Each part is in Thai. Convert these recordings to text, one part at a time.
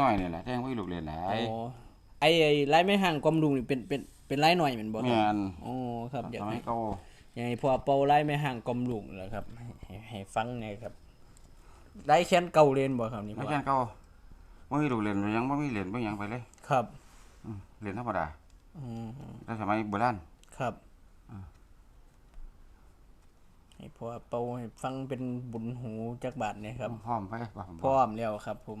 น้อยนี่แหละแท่งไว้ลูกเล่นหลาโอ้ยไอ้ไอ้ลายไม้ห่างความลุงนี่เป็นเป็นเป็นลายหน่อยแม่นบ่คแม่รับนโอ้ครับอยากสมัให้ยเก่าอยากให้พ่อเป่าลายไม้ห่างความลุงแหละครับให้ให้ให้ฟังหน่อยครับลายแขนเก่าเล่นบ่ครับนี่ไม่พ่อใช่เก่าบ่มีลูกเล่นบ่หยังบ่มีเหรียญบ่หยังไปเลยครับอืมเหรียญธรรมดาอืม แต่สมัยโบราณ ครับให้พ่อเป่าให้ฟังเป็นบุญหูจักบาทเนี่ยครับ พร้อมไปบ่พร้อมแล้วครับผม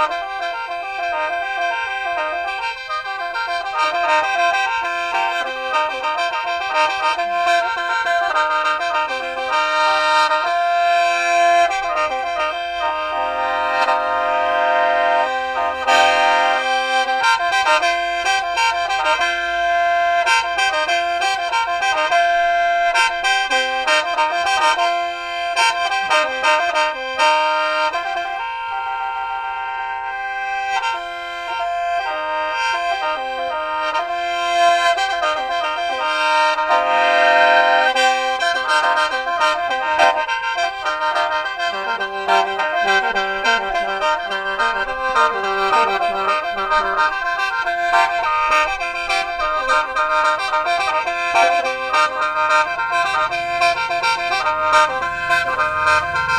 Thank you. Thank you.